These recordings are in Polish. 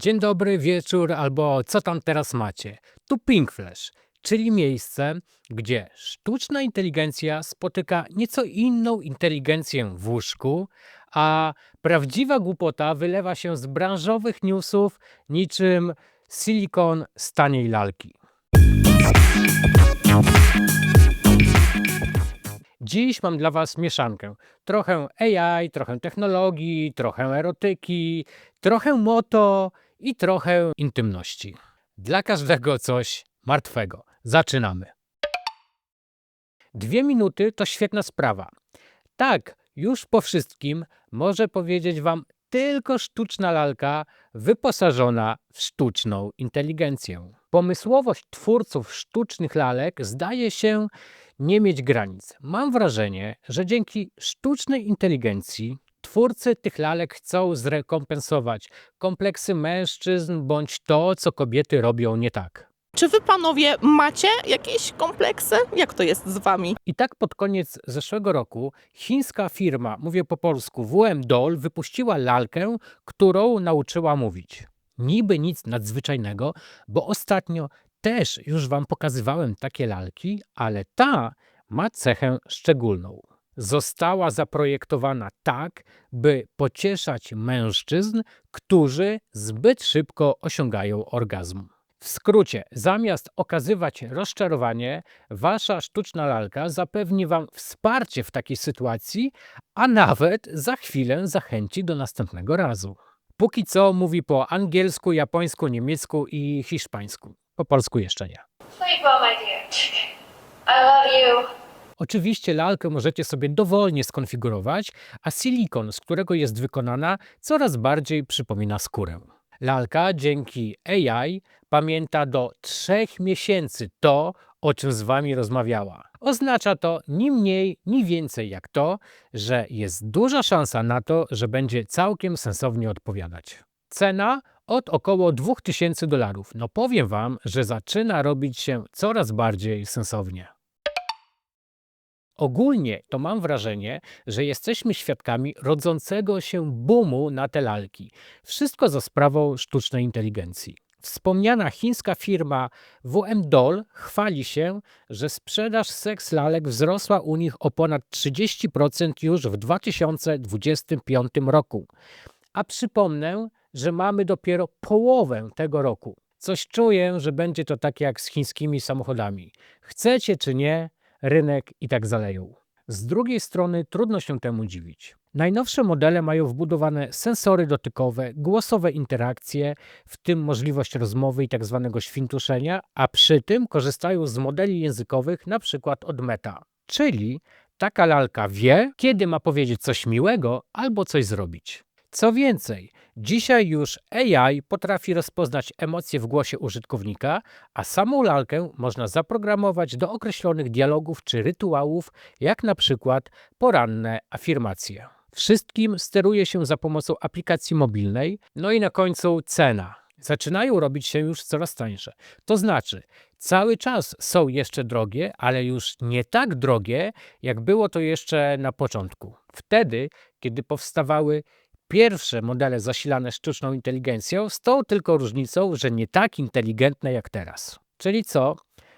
Dzień dobry, wieczór albo co tam teraz macie. Tu Pink Flash, czyli miejsce, gdzie sztuczna inteligencja spotyka nieco inną inteligencję w łóżku, a prawdziwa głupota wylewa się z branżowych newsów niczym silikon z taniej lalki. Dziś mam dla Was mieszankę. Trochę AI, trochę technologii, trochę erotyki, trochę moto i trochę intymności. Dla każdego coś martwego. Zaczynamy. Dwie minuty to świetna sprawa. Tak, już po wszystkim może powiedzieć Wam tylko sztuczna lalka wyposażona w sztuczną inteligencję. Pomysłowość twórców sztucznych lalek zdaje się nie mieć granic. Mam wrażenie, że dzięki sztucznej inteligencji twórcy tych lalek chcą zrekompensować kompleksy mężczyzn bądź to, co kobiety robią nie tak. Czy wy panowie macie jakieś kompleksy? Jak to jest z wami? I tak pod koniec zeszłego roku chińska firma, mówię po polsku, WM Doll, wypuściła lalkę, którą nauczyła mówić. Niby nic nadzwyczajnego, bo ostatnio też już wam pokazywałem takie lalki, ale ta ma cechę szczególną. Została zaprojektowana tak, by pocieszać mężczyzn, którzy zbyt szybko osiągają orgazm. W skrócie, zamiast okazywać rozczarowanie, wasza sztuczna lalka zapewni wam wsparcie w takiej sytuacji, a nawet za chwilę zachęci do następnego razu. Póki co mówi po angielsku, japońsku, niemiecku i hiszpańsku. Po polsku jeszcze nie. Sleep well, my dear. I love you. Oczywiście lalkę możecie sobie dowolnie skonfigurować, a silikon, z którego jest wykonana, coraz bardziej przypomina skórę. Lalka dzięki AI pamięta do trzech miesięcy to, o czym z Wami rozmawiała. Oznacza to ni mniej, ni więcej jak to, że jest duża szansa na to, że będzie całkiem sensownie odpowiadać. Cena od około 2000 dolarów. No powiem Wam, że zaczyna robić się coraz bardziej sensownie. Ogólnie to mam wrażenie, że jesteśmy świadkami rodzącego się boomu na te lalki. Wszystko za sprawą sztucznej inteligencji. Wspomniana chińska firma WM Doll chwali się, że sprzedaż seks lalek wzrosła u nich o ponad 30% już w 2025 roku. A przypomnę, że mamy dopiero połowę tego roku. Coś czuję, że będzie to tak jak z chińskimi samochodami. Chcecie czy nie, rynek i tak zaleją. Z drugiej strony trudno się temu dziwić. Najnowsze modele mają wbudowane sensory dotykowe, głosowe interakcje, w tym możliwość rozmowy i tzw. świntuszenia, a przy tym korzystają z modeli językowych np. od Meta. Czyli taka lalka wie, kiedy ma powiedzieć coś miłego albo coś zrobić. Co więcej, dzisiaj już AI potrafi rozpoznać emocje w głosie użytkownika, a samą lalkę można zaprogramować do określonych dialogów czy rytuałów, jak na przykład poranne afirmacje. Wszystkim steruje się za pomocą aplikacji mobilnej, no i na końcu cena. Zaczynają robić się już coraz tańsze. To znaczy, cały czas są jeszcze drogie, ale już nie tak drogie, jak było to jeszcze na początku. Wtedy, kiedy powstawały pierwsze modele zasilane sztuczną inteligencją, z tą tylko różnicą, że nie tak inteligentne jak teraz. Czyli co?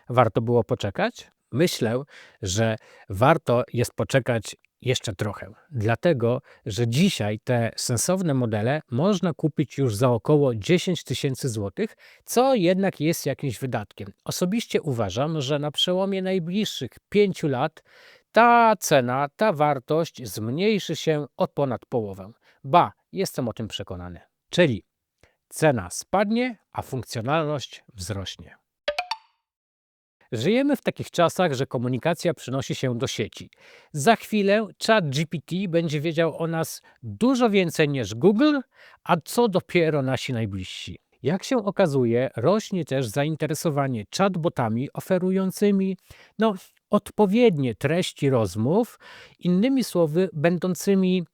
Warto było poczekać? Myślę, że warto jest poczekać jeszcze trochę, dlatego że dzisiaj te sensowne modele można kupić już za około 10 tysięcy złotych, co jednak jest jakimś wydatkiem. Osobiście uważam, że na przełomie najbliższych 5 lat ta cena, ta wartość zmniejszy się o ponad połowę. Ba, jestem o tym przekonany. Czyli cena spadnie, a funkcjonalność wzrośnie. Żyjemy w takich czasach, że komunikacja przynosi się do sieci. Za chwilę chat GPT będzie wiedział o nas dużo więcej niż Google, a co dopiero nasi najbliżsi. Jak się okazuje, rośnie też zainteresowanie chatbotami oferującymi no, odpowiednie treści rozmów, innymi słowy, będącymi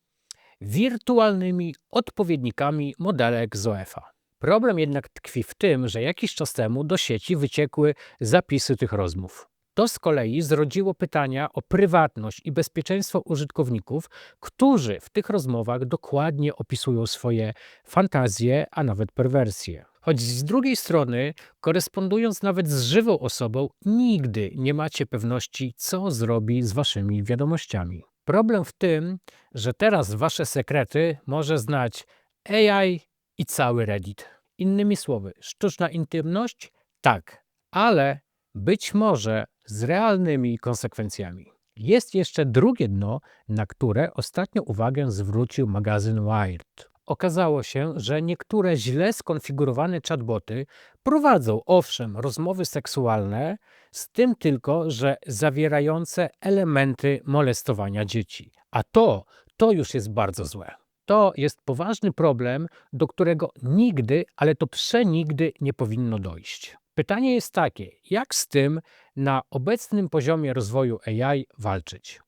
wirtualnymi odpowiednikami modelek Zoefa. Problem jednak tkwi w tym, że jakiś czas temu do sieci wyciekły zapisy tych rozmów. To z kolei zrodziło pytania o prywatność i bezpieczeństwo użytkowników, którzy w tych rozmowach dokładnie opisują swoje fantazje, a nawet perwersje. Choć z drugiej strony, korespondując nawet z żywą osobą, nigdy nie macie pewności, co zrobi z waszymi wiadomościami. Problem w tym, że teraz wasze sekrety może znać AI i cały Reddit. Innymi słowy, sztuczna intymność? Tak, ale być może z realnymi konsekwencjami. Jest jeszcze drugie dno, na które ostatnio uwagę zwrócił magazyn Wired. Okazało się, że niektóre źle skonfigurowane chatboty prowadzą owszem rozmowy seksualne, z tym tylko, że zawierające elementy molestowania dzieci. A to, to już jest bardzo złe. To jest poważny problem, do którego nigdy, ale to przenigdy nie powinno dojść. Pytanie jest takie, jak z tym na obecnym poziomie rozwoju AI walczyć?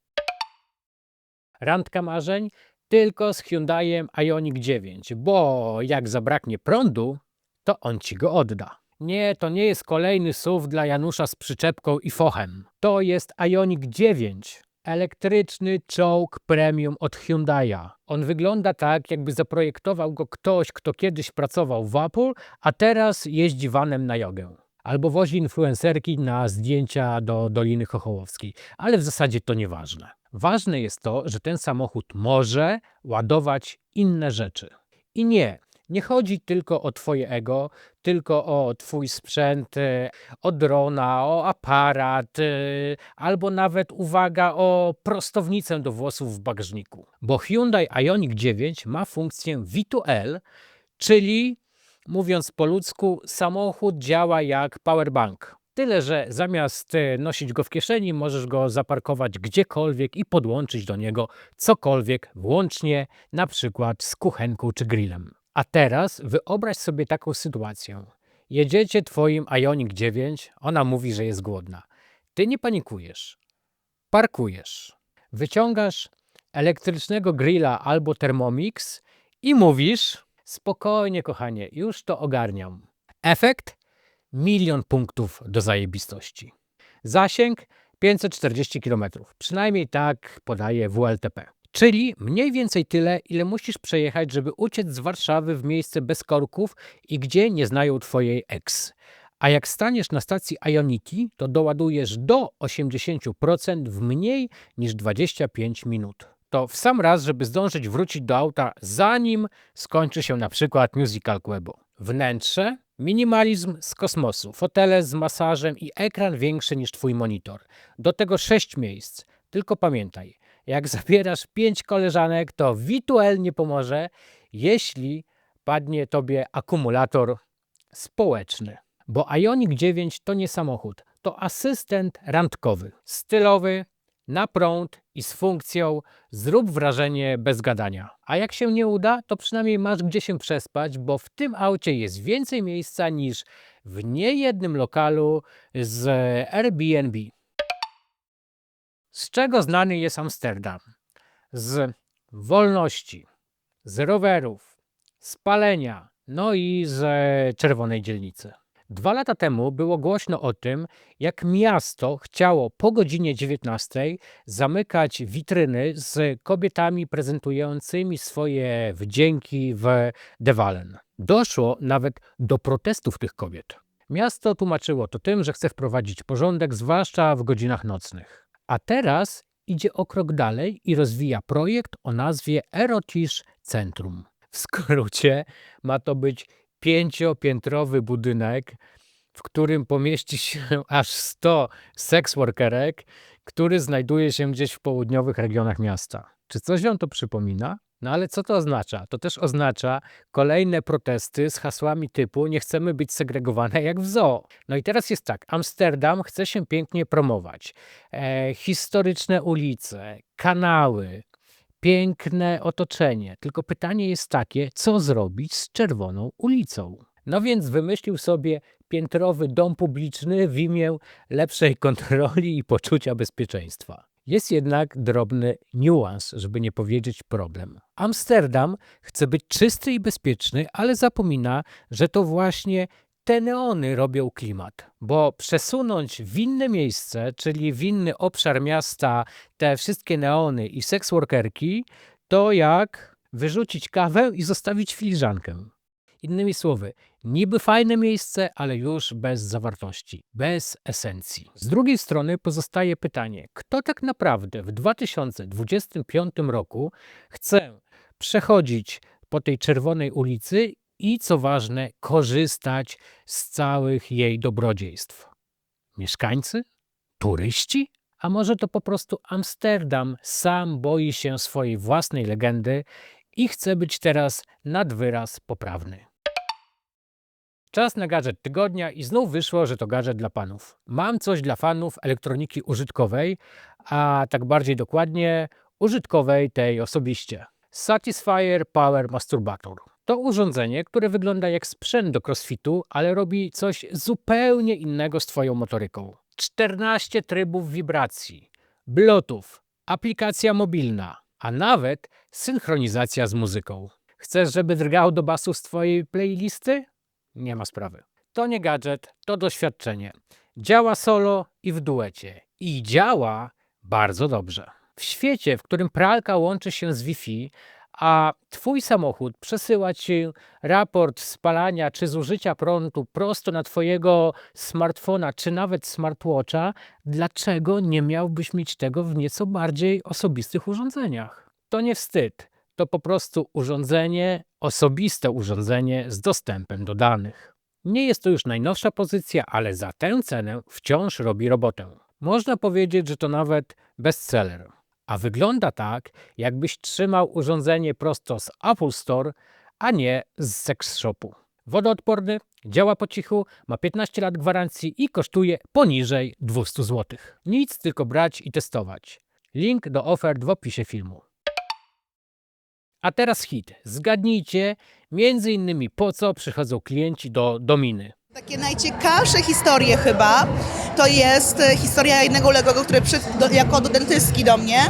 Randka marzeń tylko z Hyundaiem Ioniq 9, bo jak zabraknie prądu, to on ci go odda. Nie, to nie jest kolejny SUV dla Janusza z przyczepką i fochem. To jest Ioniq 9. Elektryczny czołg premium od Hyundai'a. On wygląda tak, jakby zaprojektował go ktoś, kto kiedyś pracował w Apple, a teraz jeździ vanem na jogę. Albo wozi influencerki na zdjęcia do Doliny Chochołowskiej. Ale w zasadzie to nieważne. Ważne jest to, że ten samochód może ładować inne rzeczy. I nie, nie chodzi tylko o Twoje ego, tylko o Twój sprzęt, e, o drona, o aparat, e, albo nawet, uwaga, o prostownicę do włosów w bagażniku. Bo Hyundai Ioniq 9 ma funkcję V2L, czyli mówiąc po ludzku, samochód działa jak powerbank. Tyle, że zamiast e, nosić go w kieszeni, możesz go zaparkować gdziekolwiek i podłączyć do niego cokolwiek, włącznie na przykład z kuchenką czy grillem. A teraz wyobraź sobie taką sytuację. Jedziecie twoim Ioniq 9, ona mówi, że jest głodna. Ty nie panikujesz. Parkujesz. Wyciągasz elektrycznego grilla albo Thermomix i mówisz: Spokojnie, kochanie, już to ogarniam. Efekt? Milion punktów do zajebistości. Zasięg 540 km. Przynajmniej tak podaje WLTP. Czyli mniej więcej tyle, ile musisz przejechać, żeby uciec z Warszawy w miejsce bez korków i gdzie nie znają twojej ex. A jak staniesz na stacji Ioniki, to doładujesz do 80% w mniej niż 25 minut. To w sam raz, żeby zdążyć wrócić do auta, zanim skończy się na przykład musical Quebo. Wnętrze Minimalizm z kosmosu, fotele z masażem i ekran większy niż twój monitor. Do tego sześć miejsc. Tylko pamiętaj, jak zabierasz pięć koleżanek, to Vituel nie pomoże, jeśli padnie tobie akumulator społeczny. Bo Ioniq 9 to nie samochód, to asystent randkowy, stylowy, na prąd i z funkcją zrób wrażenie bez gadania. A jak się nie uda, to przynajmniej masz gdzie się przespać, bo w tym aucie jest więcej miejsca niż w niejednym lokalu z Airbnb. Z czego znany jest Amsterdam? Z wolności, z rowerów, z palenia, no i z czerwonej dzielnicy. Dwa lata temu było głośno o tym, jak miasto chciało po godzinie 19 zamykać witryny z kobietami prezentującymi swoje wdzięki w Dewalen. Doszło nawet do protestów tych kobiet. Miasto tłumaczyło to tym, że chce wprowadzić porządek, zwłaszcza w godzinach nocnych. A teraz idzie o krok dalej i rozwija projekt o nazwie Erotisz Centrum. W skrócie ma to być pięciopiętrowy budynek, w którym pomieści się aż 100 seksworkerek, który znajduje się gdzieś w południowych regionach miasta. Czy coś wam to przypomina? No ale co to oznacza? To też oznacza kolejne protesty z hasłami typu nie chcemy być segregowane jak w zoo. No i teraz jest tak, Amsterdam chce się pięknie promować. E, historyczne ulice, kanały, piękne otoczenie. Tylko pytanie jest takie, co zrobić z czerwoną ulicą? No więc wymyślił sobie piętrowy dom publiczny w imię lepszej kontroli i poczucia bezpieczeństwa. Jest jednak drobny niuans, żeby nie powiedzieć problem. Amsterdam chce być czysty i bezpieczny, ale zapomina, że to właśnie te neony robią klimat, bo przesunąć w inne miejsce, czyli w inny obszar miasta te wszystkie neony i seksworkerki, to jak wyrzucić kawę i zostawić filiżankę. Innymi słowy, niby fajne miejsce, ale już bez zawartości, bez esencji. Z drugiej strony pozostaje pytanie, kto tak naprawdę w 2025 roku chce przechodzić po tej czerwonej ulicy i co ważne, korzystać z całych jej dobrodziejstw. Mieszkańcy? Turyści? A może to po prostu Amsterdam sam boi się swojej własnej legendy i chce być teraz nad wyraz poprawny. Czas na gadżet tygodnia i znów wyszło, że to gadżet dla panów. Mam coś dla fanów elektroniki użytkowej, a tak bardziej dokładnie użytkowej tej osobiście. Satisfyer Power Masturbator. To urządzenie, które wygląda jak sprzęt do crossfitu, ale robi coś zupełnie innego z Twoją motoryką. 14 trybów wibracji, Bluetooth, aplikacja mobilna, a nawet synchronizacja z muzyką. Chcesz, żeby drgał do basu z Twojej playlisty? Nie ma sprawy. To nie gadżet, to doświadczenie. Działa solo i w duecie. I działa bardzo dobrze. W świecie, w którym pralka łączy się z Wi-Fi, a Twój samochód przesyła Ci raport spalania czy zużycia prądu prosto na Twojego smartfona czy nawet smartwatcha, dlaczego nie miałbyś mieć tego w nieco bardziej osobistych urządzeniach? To nie wstyd, to po prostu urządzenie, osobiste urządzenie z dostępem do danych. Nie jest to już najnowsza pozycja, ale za tę cenę wciąż robi robotę. Można powiedzieć, że to nawet bestseller. A wygląda tak, jakbyś trzymał urządzenie prosto z Apple Store, a nie z sex shopu. Wodoodporny, działa po cichu, ma 15 lat gwarancji i kosztuje poniżej 200 zł. Nic, tylko brać i testować. Link do ofert w opisie filmu. A teraz hit. Zgadnijcie, między innymi po co przychodzą klienci do Dominy. Takie najciekawsze historie chyba to jest e, historia jednego Legowego, który przyszedł do, jako do dentystki do mnie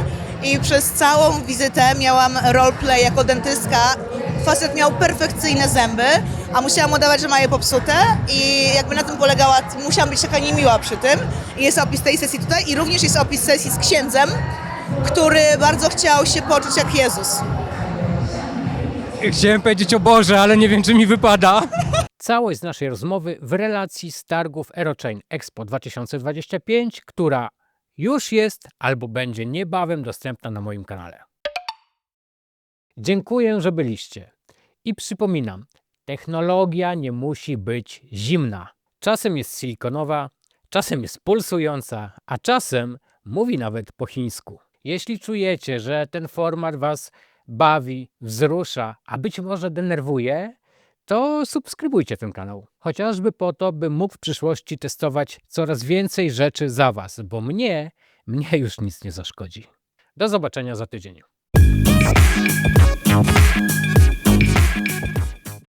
i przez całą wizytę miałam roleplay jako dentystka. Facet miał perfekcyjne zęby, a musiałam udawać, że ma je popsute i jakby na tym polegała, musiałam być taka niemiła przy tym. I jest opis tej sesji tutaj i również jest opis sesji z księdzem, który bardzo chciał się poczuć jak Jezus. Chciałem powiedzieć o Boże, ale nie wiem, czy mi wypada. Całość z naszej rozmowy w relacji z targów Aerochain Expo 2025, która już jest albo będzie niebawem dostępna na moim kanale. Dziękuję, że byliście. I przypominam, technologia nie musi być zimna. Czasem jest silikonowa, czasem jest pulsująca, a czasem mówi nawet po chińsku. Jeśli czujecie, że ten format Was bawi, wzrusza, a być może denerwuje, to subskrybujcie ten kanał. Chociażby po to, bym mógł w przyszłości testować coraz więcej rzeczy za Was, bo mnie, mnie już nic nie zaszkodzi. Do zobaczenia za tydzień.